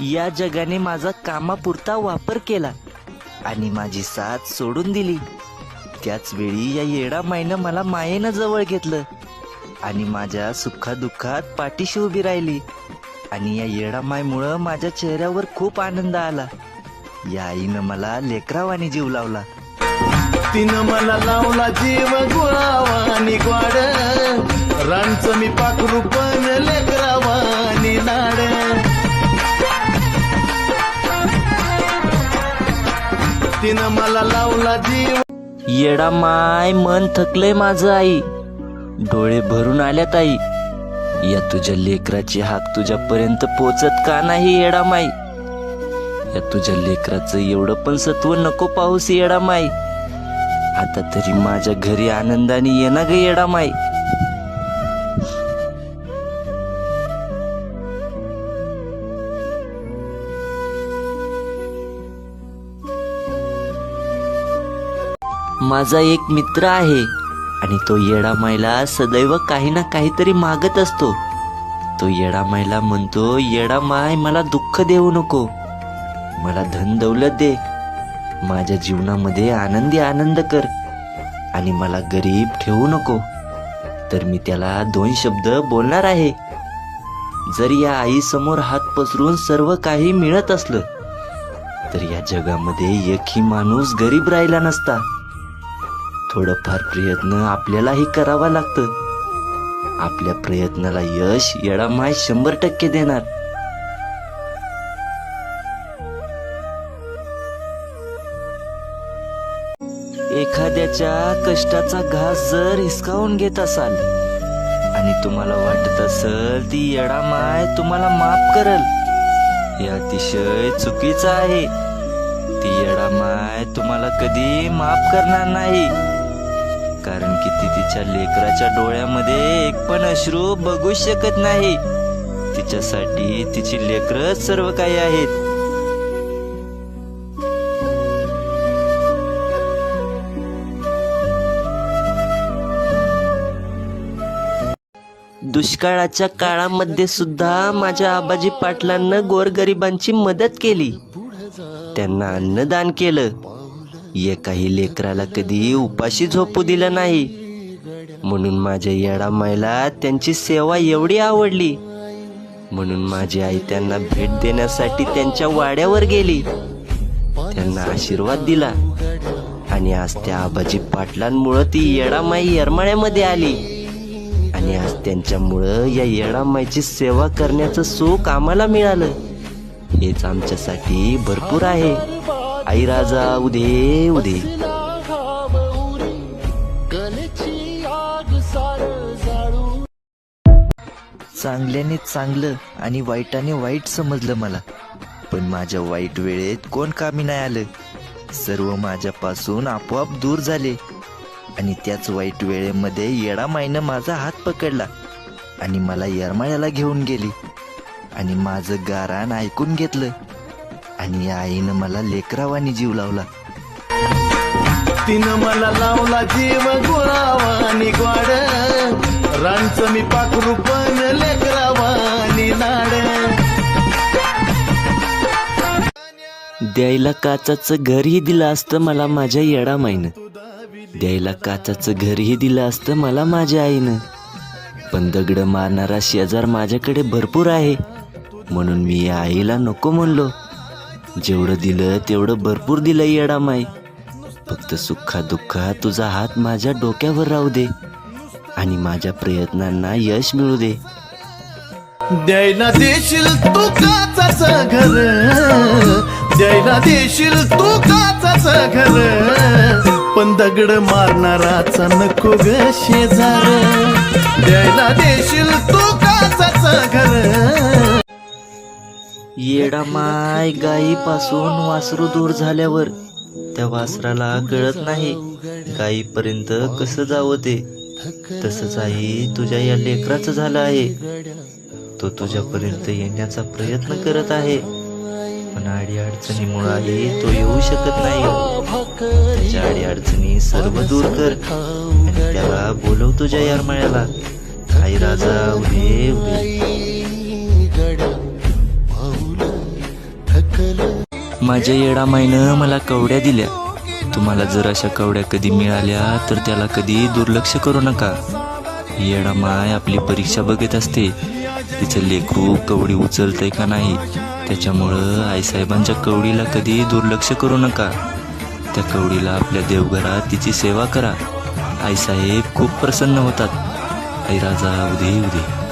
या जगाने माझा कामापुरता वापर केला आणि माझी साथ सोडून दिली. त्याच वेळी या येडा मायनं मला मायेनं जवळ घेतलं आणि माझ्या सुखादुःखात पाठीशी उभी राहिली. आणि या येडा मायमुळं माझ्या चेहऱ्यावर खूप आनंद आला. या आईनं मला लेकरावानी जीव लावला. तिनं मला लावला जीव गुळावानी ग्वाड. रांचं मी पाखरू पण लेकर तिनं मला लावला जीव. येडा माय मन थकलंय माझं आई. डोळे भरून आल्यात आई. या तुझ्या लेकराची हाक तुझ्यापर्यंत पोचत का नाही येडा माई? या तुझ्या लेकराचं एवढं पण सत्व नको पाऊस येडा माई. आता तरी माझ्या घरी आनंदाने ये ना ग येडा माई. माझा एक मित्र आहे आणि तो येडा मायला सदैव काही ना काहीतरी मागत असतो. तो येडा मायला म्हणतो येडा माय मला दुःख देऊ नको. मला धन दौलत दे. माझ्या जीवनामध्ये आनंदी आनंद कर आणि मला गरीब ठेवू नको. तर मी त्याला दोन शब्द बोलणार आहे. जर या आईसमोर हात पसरून सर्व काही मिळत असलं तर या जगामध्ये एकही माणूस गरीब राहिला नसता. थोडंफार प्रयत्न आपल्यालाही करावा लागतं. आपल्या प्रयत्नाला यश येडामाय शंभर टक्के देणार. एखाद्याच्या कष्टाचा घास जर हिसकावून घेत असाल आणि तुम्हाला वाटत असल ती येडामाय तुम्हाला माफ करल हे अतिशय चुकीचं आहे. ती येडामाय तुम्हाला कधी माफ करणार नाही. कारण की ती तिच्या लेकराच्या डोळ्यामध्ये एक पण अश्रू बघू शकत नाही. तिच्यासाठी तिची लेकर सर्व काही आहेत. दुष्काळाच्या काळामध्ये सुद्धा माझ्या आबाजी पाटलांना गोरगरिबांची मदत केली. त्यांना अन्नदान केलं. एकाही लेकराला कधी उपाशी झोपू दिलं नाही. म्हणून माझ्या येडा मायला त्यांची सेवा एवढी आवडली. म्हणून माझी आई त्यांना भेट देण्यासाठी त्यांच्या वाड्यावर गेली. त्यांना आशीर्वाद दिला. आणि आज त्या आबाजी पाटलांमुळं ती येडामाई येरमाळ्यामध्ये आली. आणि आज त्यांच्यामुळं या येडामाईची सेवा करण्याचं सुख आम्हाला मिळालं. हेच आमच्यासाठी भरपूर आहे. आई राजा उदे उदे. चांगल्याने चांगलं आणि वाईटाने वाईट समजलं मला. पण माझ्या वाईट वेळेत कोण कामी नाही आलं. सर्व माझ्यापासून आपोआप दूर झाले. आणि त्याच वाईट वेळेमध्ये येडा माईनं माझा हात पकडला आणि मला येरमाळ्याला घेऊन गेली. आणि माझं गारान ऐकून घेतलं. आणि आईनं मला लेकरावानी जीव लावला. तिनं मला लावला जीव गुळावानी ग्वाड रांचं मी पाखरू पण लेकरावानी नाड. द्यायला काचाचं घरही दिलं असतं मला माझ्या येडामाईनं. द्यायला काचाचं घरही दिलं असतं मला माझ्या आईनं. पण दगड मारणारा शेजार माझ्याकडे भरपूर आहे. म्हणून मी या आईला नको म्हणलो. जेवढं दिलं तेवढं भरपूर दिलं येडा माय फक्त सुखा दुःखा तुझा हात माझ्या डोक्यावर राहू दे आणि माझ्या प्रयत्नांना यश मिळू दे. द्यायला देशील तू काचाच घर. द्यायला देशील तू काचाच घर. पण दगड मारणाराचा नको ग शेजार. द्यायला देशील तू काचाच घर. येडामाय गायीपासून वासरू दूर झाल्यावर त्या वासराला कळत नाही गायीपर्यंत कसं जावं ते. तसंच आई तुझ्या या लेकराचं झालं आहे. तो तुझ्यापर्यंत येण्याचा प्रयत्न करत आहे. पण आडी अडचणीमुळे आई तो येऊ शकत नाही. त्याच्या आडी अडचणी सर्व दूर कर. आणि त्याला बोलव तुझ्या यारमाळ्याला. आई राजा उभे उभे माझ्या येडामाईनं मला कवड्या दिल्या. तुम्हाला जर अशा कवड्या कधी मिळाल्या तर त्याला कधी दुर्लक्ष करू नका. येडामाय आपली परीक्षा बघत असते. तिचं लेकरू कवडी उचलतंय का नाही त्याच्यामुळं आईसाहेबांच्या कवडीला कधी दुर्लक्ष करू नका. त्या कवडीला आपल्या देवघरात तिची सेवा करा. आईसाहेब खूप प्रसन्न होतात. आई राजा उदे उदे.